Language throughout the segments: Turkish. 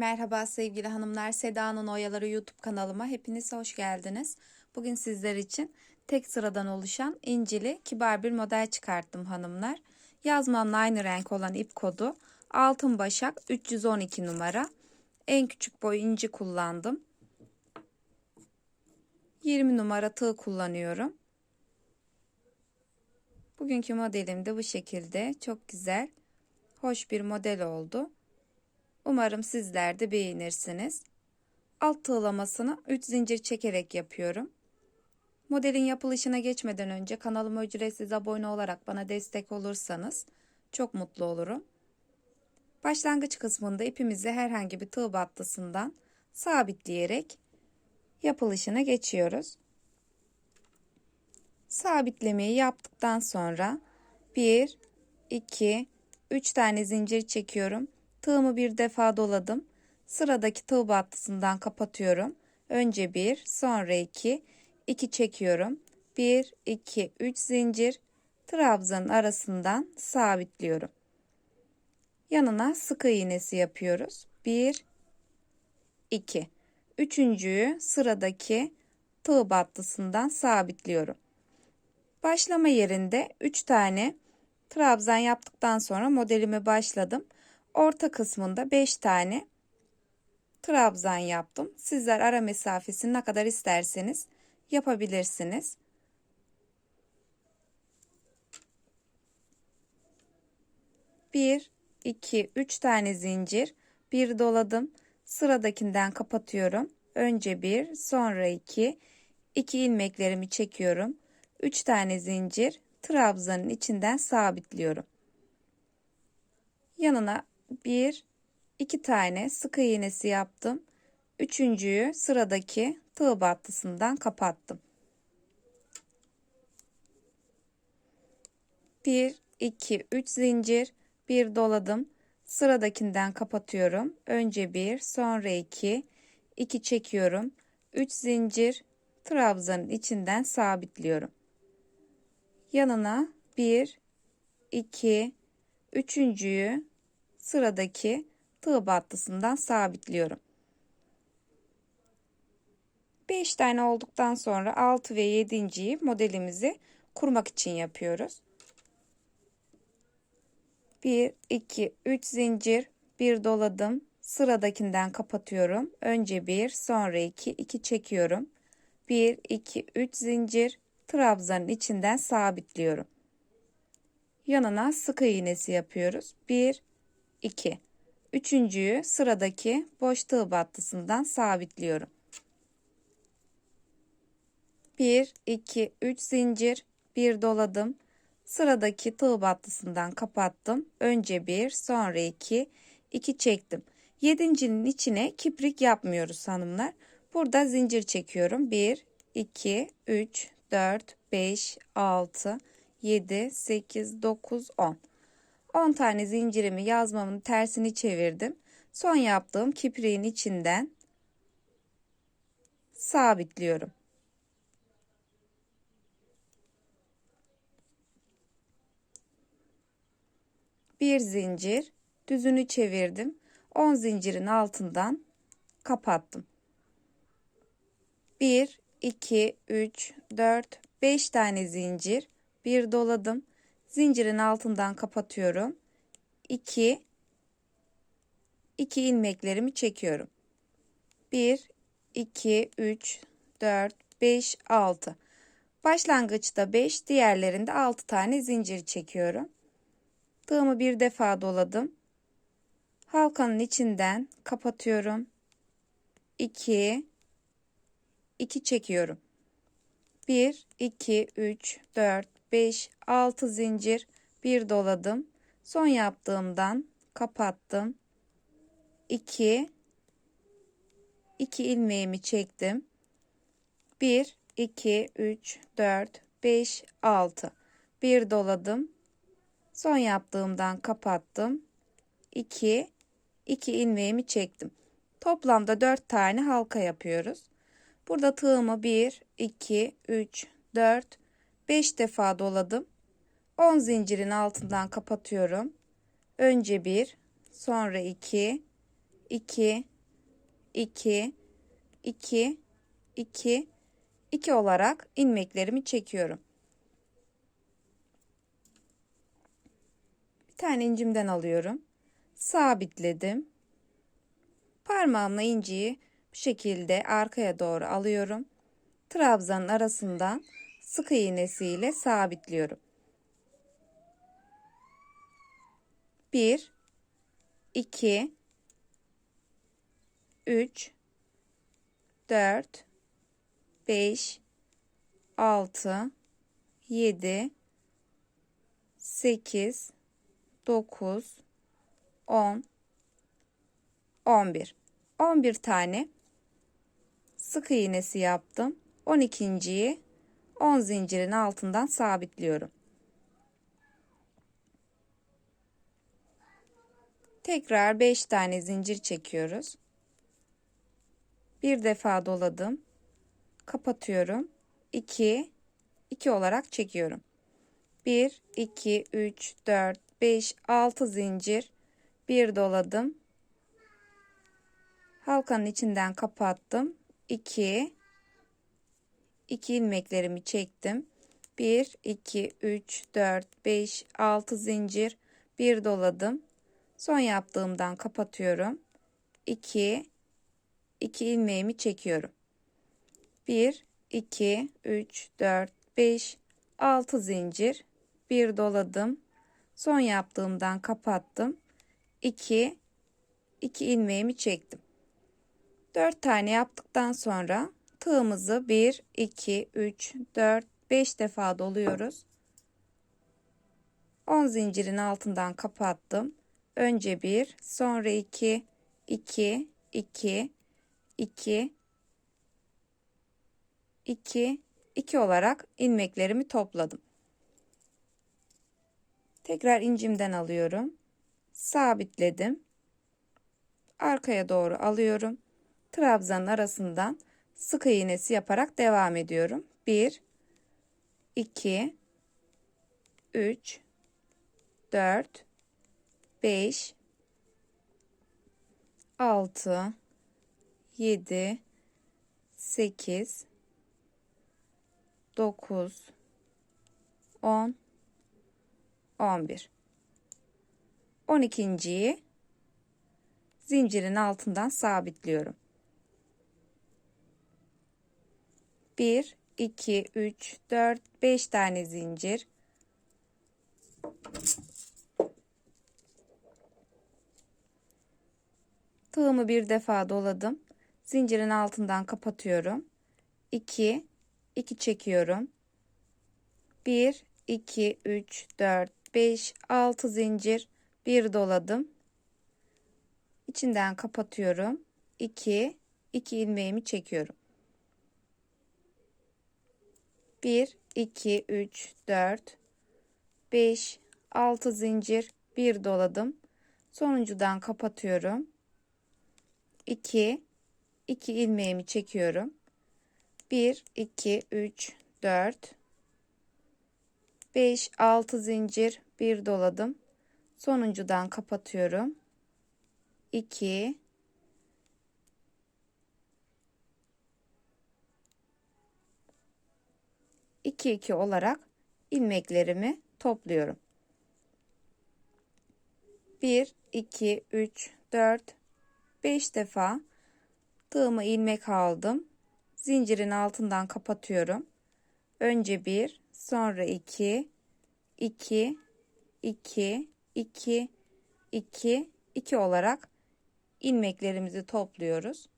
Merhaba sevgili hanımlar, Seda'nın Oyaları YouTube kanalıma hepiniz hoş geldiniz. Bugün sizler için tek sıradan oluşan incili kibar bir model çıkarttım hanımlar. Yazmamla aynı renk olan ip kodu altın başak 312 numara. En küçük boy inci kullandım. 20 numara tığ kullanıyorum. Bugünkü modelim de bu şekilde çok güzel, hoş bir model oldu. Umarım sizler de beğenirsiniz. Alt tığlamasını 3 zincir çekerek yapıyorum. Modelin yapılışına geçmeden önce kanalıma ücretsiz abone olarak bana destek olursanız çok mutlu olurum. Başlangıç kısmında ipimizi herhangi bir tığ battısından sabitleyerek yapılışına geçiyoruz. Sabitlemeyi yaptıktan sonra 1, 2, 3 tane zincir çekiyorum. Tığımı bir defa doladım. Sıradaki tığ battısından kapatıyorum. Önce 1, sonra 2, 2 çekiyorum. 1, 2, 3 zincir trabzanın arasından sabitliyorum. Yanına sık iğnesi yapıyoruz. 1, 2. Üçüncüyü sıradaki tığ battısından sabitliyorum. Başlama yerinde 3 tane trabzan yaptıktan sonra modelimi başladım. Orta kısmında 5 tane trabzan yaptım. Sizler ara mesafesini ne kadar isterseniz yapabilirsiniz. Bir, iki, üç tane zincir, bir doladım. Sıradakinden kapatıyorum. Önce bir, sonra iki, iki ilmeklerimi çekiyorum. Üç tane zincir, trabzanın içinden sabitliyorum. Yanına bir, iki tane sık iğnesi yaptım. Üçüncüyü sıradaki tığ battısından kapattım. Bir, iki, üç zincir, bir doladım. Sıradakinden kapatıyorum. Önce bir, sonra iki, iki çekiyorum. Üç zincir, trabzanın içinden sabitliyorum. Yanına bir, iki, üçüncüyü sıradaki tığ battısından sabitliyorum. 5 tane olduktan sonra 6 ve 7.yi modelimizi kurmak için yapıyoruz. 1 2 3 zincir, bir doladım. Sıradakinden kapatıyorum. Önce 1, sonra 2, 2 çekiyorum. 1 2 3 zincir, trabzanın içinden sabitliyorum. Yanına sık iğnesi yapıyoruz. 1 2 Üçüncüyü sıradaki boş tığ battısından sabitliyorum. 1, 2, 3 zincir, bir doladım. Sıradaki tığ battısından kapattım. Önce 1, sonra 2, 2 çektim. Yedincinin içine kiprik yapmıyoruz hanımlar. Burada zincir çekiyorum. 1, 2, 3, 4, 5, 6, 7, 8, 9, 10. 10 tane zincirimi yazmamın tersini çevirdim. Son yaptığım kipriğin içinden sabitliyorum. Bir zincir düzünü çevirdim. 10 zincirin altından kapattım. 1 2 3 4 5 tane zincir bir doladım zincirin altından kapatıyorum. 2 2 ilmeklerimi çekiyorum. 1 2 3 4 5 6 Başlangıçta 5, diğerlerinde 6 tane zincir çekiyorum. Tığımı bir defa doladım. Halkanın içinden kapatıyorum. 2 2 çekiyorum. 1 2 3 4 5, 6 zincir, bir doladım. Son yaptığımdan kapattım. 2 2 ilmeğimi çektim. 1 2 3 4 5 6 bir doladım. Son yaptığımdan kapattım. 2 2 ilmeğimi çektim. Toplamda 4 tane halka yapıyoruz. Burada tığımı 1 2 3 4 5 defa doladım. 10 zincirin altından kapatıyorum. Önce 1, sonra 2, 2, 2, 2, 2, 2 olarak ilmeklerimi çekiyorum. Bir tane incimden alıyorum. Sabitledim. Parmağımla inciyi bu şekilde arkaya doğru alıyorum. Trabzanın arasından sık iğnesiyle sabitliyorum. 1 2 3 4 5 6 7 8 9 10 11 11 tane sık iğnesi yaptım 12.yi 10 zincirin altından sabitliyorum. Tekrar 5 tane zincir çekiyoruz. Bir defa doladım. Kapatıyorum. 2 2 olarak çekiyorum. 1 2 3 4 5 6 zincir. Bir doladım. Halkanın içinden kapattım. 2 2 ilmeklerimi çektim. 1 2 3 4 5 6 zincir. Bir doladım. Son yaptığımdan kapatıyorum. 2 2 ilmeğimi çekiyorum. 1 2 3 4 5 6 zincir. Bir doladım. Son yaptığımdan kapattım. 2 2 ilmeğimi çektim. 4 tane yaptıktan sonra tığımızı 1 2 3 4 5 defa doluyoruz. 10 zincirin altından kapattım. Önce 1 sonra 2 2 2 2 2 2 olarak ilmeklerimi topladım. Tekrar incimden alıyorum. Sabitledim. Arkaya doğru alıyorum. Trabzanın arasından sık iğnesi yaparak devam ediyorum. 1 2 3 4 5 6 7 8 9 10 11 12.yi zincirin altından sabitliyorum. 1 2 3 4 5 tane zincir. Tığımı bir defa doladım. Zincirin altından kapatıyorum. 2 2 çekiyorum. 1 2 3 4 5 6 zincir. Bir doladım. İçinden kapatıyorum. 2 2 ilmeğimi çekiyorum 1 2 3 4 5 6 zincir bir doladım. Sonuncudan kapatıyorum. 2 2 ilmeğimi çekiyorum. 1 2 3 4 5 6 zincir bir doladım. Sonuncudan kapatıyorum. 2 2 2 olarak ilmeklerimi topluyorum. 1 2 3 4 5 defa tığımı ilmek aldım. Zincirin altından kapatıyorum. Önce 1, sonra 2 2 2 2 2 2 olarak ilmeklerimizi topluyoruz.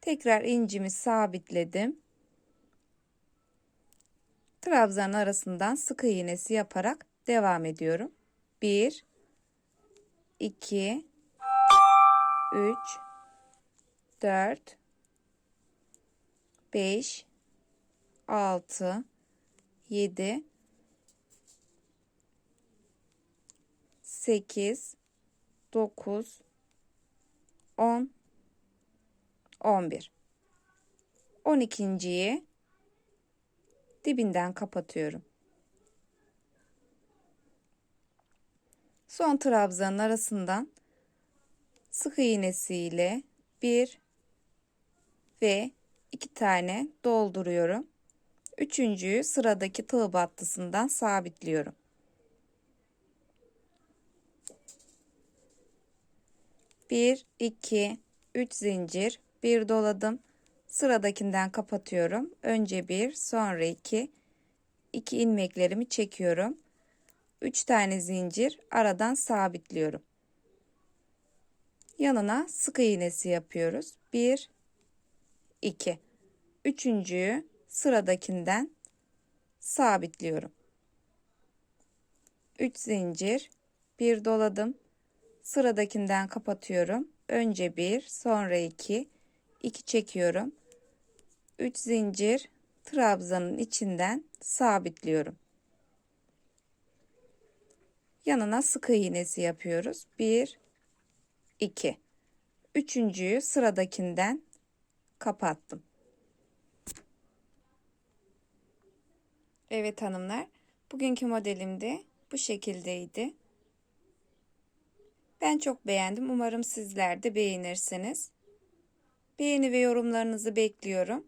Tekrar incimi sabitledim trabzan arasından sık iğnesi yaparak devam ediyorum. 1 2 3 4 5 6 7 8 9 10 11 12.yi dibinden kapatıyorum. Son trabzanın arasından sık iğnesiyle bir ve iki tane dolduruyorum. Üçüncüyü sıradaki tığ battısından sabitliyorum. Bir, iki, üç zincir, bir doladım. Sıradakinden kapatıyorum. Önce bir, sonra iki, iki ilmeklerimi çekiyorum. Üç tane zincir aradan sabitliyorum. Yanına sık iğnesi yapıyoruz. Bir, iki. Üçüncüyü sıradakinden sabitliyorum. 3 zincir, bir doladım. Sıradakinden kapatıyorum. Önce bir, sonra iki, iki çekiyorum. 3 zincir trabzanın içinden sabitliyorum. Yanına sık iğnesi yapıyoruz. 1 2 Üçüncüyü sıradakinden kapattım. Evet hanımlar, bugünkü modelim de bu şekildeydi. Ben çok beğendim. Umarım sizler de beğenirsiniz. Beğeni ve yorumlarınızı bekliyorum.